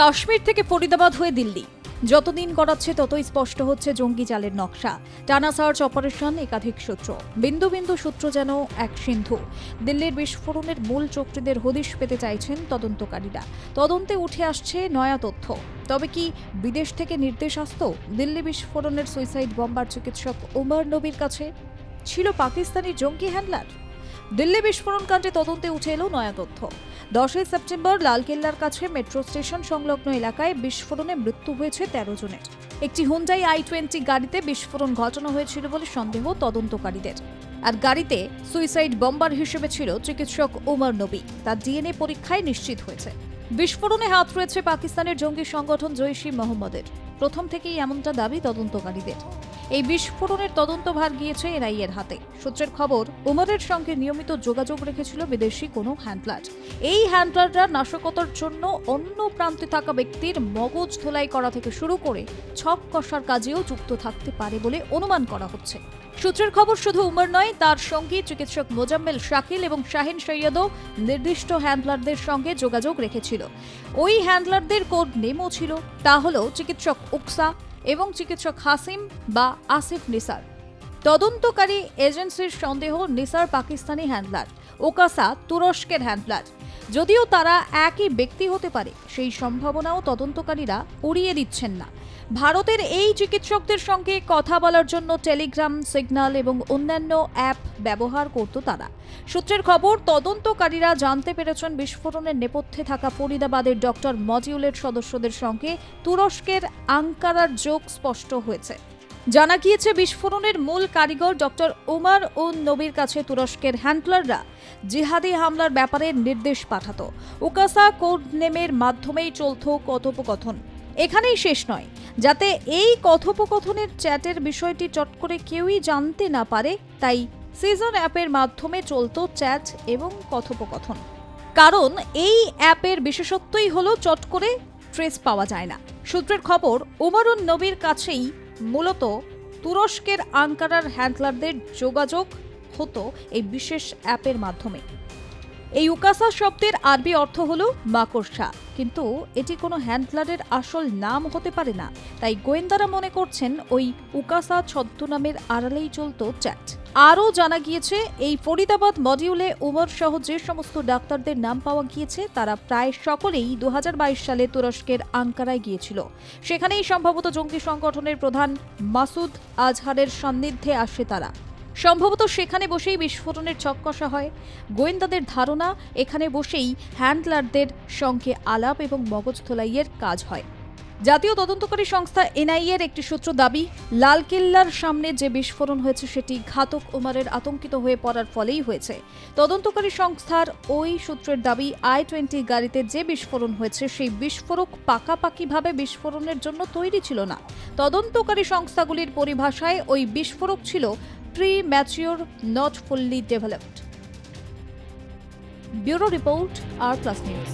কাশ্মীর থেকে ফরিদাবাদ হয়ে দিল্লি। যতদিন গড়াচ্ছে ততই স্পষ্ট হচ্ছে জঙ্গি জালের নকশা। টানা সার্চ অপারেশন একাধিক সূত্র। বিন্দু বিন্দু সূত্র যেন এক সিন্ধু। দিল্লির বিস্ফোরণের মূল চক্রীদের হদিশ পেতে চাইছেন তদন্তকারীরা। তদন্তে উঠে আসছে নয়া তথ্য। তবে কি বিদেশ থেকে নির্দেশ আসতো দিল্লি বিস্ফোরণের সুইসাইড বম্বার চিকিৎসক উমর নবীর কাছে? ছিল পাকিস্তানি জঙ্গি হ্যান্ডলার? দিল্লি বিস্ফোরণ কাণ্ডে তদন্তে উঠে এলো নয়া তথ্য। দশই সেপ্টেম্বর লালকেল্লার কাছে মেট্রো স্টেশন সংলগ্ন এলাকায় বিস্ফোরণে মৃত্যু হয়েছে তেরো জনের। একটি হুন্ডাই আই টোয়েন্টি গাড়িতে বিস্ফোরণ ঘটানো হয়েছিল বলে সন্দেহ তদন্তকারীদের। আর গাড়িতে সুইসাইড বম্বার হিসেবে ছিল চিকিৎসক ওমর নবী। তার ডিএনএ পরীক্ষায় নিশ্চিত হয়েছে। বিস্ফোরণে হাত রয়েছে পাকিস্তানের জঙ্গি সংগঠন জৈশ মোহাম্মদের। প্রথম থেকেই এমনটা দাবি তদন্তকারীদের। এই বিস্ফোরণের তদন্তভার গিয়েছে এনআইএর হাতে। সূত্রের খবর, উমরের সঙ্গে নিয়মিত যোগাযোগ রেখেছিল বিদেশি কোনো হ্যান্ডলার। এই হ্যান্ডলাররা নাশকতার জন্য অন্য প্রান্তে থাকা ব্যক্তির মগজ ধোলাই করা থেকে শুরু করে ছক কষার কাজেও যুক্ত থাকতে পারে বলে অনুমান করা হচ্ছে। সূত্রের খবর, শুধু উমর নয়, তার সঙ্গী চিকিৎসক মোজাম্মেল শাকিল এবং শাহিন সৈয়দও নির্দিষ্ট হ্যান্ডলারদের সঙ্গে যোগাযোগ রেখেছিল। ওই হ্যান্ডলারদের কোড নেমও ছিল। তা হলো, চিকিৎসক উকসা এবং চিকিৎসক হাসিম বা আসিফ নিসার। তদন্তকারী এজেন্সির সন্দেহ নিসার পাকিস্তানি হ্যান্ডলার, ওকাসা তুরস্কের হ্যান্ডলার। যদিও তারা একই ব্যক্তি হতে পারে, সেই সম্ভাবনাও তদন্তকারীরা উড়িয়ে দিচ্ছেন না। ভারতের এই চিকিৎসকদের সঙ্গে কথা বলার জন্য টেলিগ্রাম সিগন্যাল এবং অন্যান্য অ্যাপ ব্যবহার করত তারা। সূত্রের খবর, তদন্তকারীরা জানতে পেরেছেন বিস্ফোরণের নেপথ্যে থাকা ফরিদাবাদের ডক্টর মডিউলের সদস্যদের সঙ্গে তুরস্কের আঙ্কারার যোগ স্পষ্ট হয়েছে। জানা গিয়েছে, বিস্ফোরণের মূল কারিগর ডক্টর ওমর ও নবীর কাছে তুরস্কের হ্যান্ডলাররা জিহাদি হামলার ব্যাপারে নির্দেশ পাঠাতো। উকাসা কোড নেমের মাধ্যমেই চলত কথোপকথন। এখানেই শেষ নয়। যাতে এই কথোপকথনের চ্যাটের বিষয়টি চট করে কেউই জানতে না পারে, তাই সিজন অ্যাপের মাধ্যমে চলতো চ্যাট এবং কথোপকথন। কারণ এই অ্যাপের বিশেষত্বই হলো চট করে ট্রেস পাওয়া যায় না। সূত্রের খবর উমরুন নবীর কাছেই মূলত তুরস্কের আঙ্কারার হ্যান্ডলারদের যোগাযোগ হতো এই বিশেষ অ্যাপের মাধ্যমে। এই উকাসা শব্দের আরবি অর্থ হল মাকড়সা। কিন্তু এটি কোনো হ্যান্ডলারের আসল নাম হতে পারে না। তাই গোয়েন্দারা মনে করছেন ওই উকাসা ছদ্মনামের আড়ালেই চলত চ্যাট। আরও জানা গিয়েছে, এই ফরিদাবাদ মডিউলে উমর সহ যে সমস্ত ডাক্তারদের নাম পাওয়া গিয়েছে, তারা প্রায় সকলেই দু হাজার বাইশ সালে তুরস্কের আঙ্কারায় গিয়েছিল। সেখানেই সম্ভবত জঙ্গি সংগঠনের প্রধান মাসুদ আজহারের সান্নিধ্যে আসে তারা। সম্ভবত সেখানে বসেই বিস্ফোরণের ছক্কষা হয়। গোয়েন্দাদের ধারণা, এখানে বসেই হ্যান্ডলারদের সঙ্গে আলাপ এবং মগজ ধোলাইয়ের কাজ হয়। জাতীয় তদন্তকারী সংস্থা এনআইএর একটি সূত্র দাবি, লালকেল্লার সামনে যে বিস্ফোরণ হয়েছে সেটি ঘাতক ওমারের আতঙ্কিত হয়ে পড়ার ফলেই হয়েছে। তদন্তকারী সংস্থার ওই সূত্রের দাবি আই টোয়েন্টি গাড়িতে যে বিস্ফোরণ হয়েছে, সেই বিস্ফোরক পাকাপাকিভাবে বিস্ফোরণের জন্য তৈরি ছিল না। তদন্তকারী সংস্থাগুলির পরিভাষায় ওই বিস্ফোরক ছিল mature not fully developed bureau report R plus news